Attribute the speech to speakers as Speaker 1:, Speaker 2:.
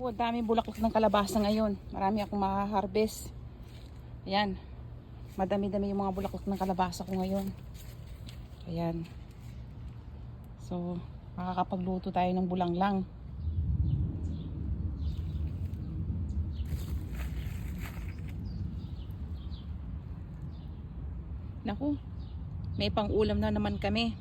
Speaker 1: Naku, ang daming bulaklak ng kalabasa ngayon. Marami akong maha-harvest. Ayan. Madami-dami yung mga bulaklak ng kalabasa ko ngayon. Ayan. So, makakapagluto tayo ng bulanglang. Naku, may pang-ulam na naman kami.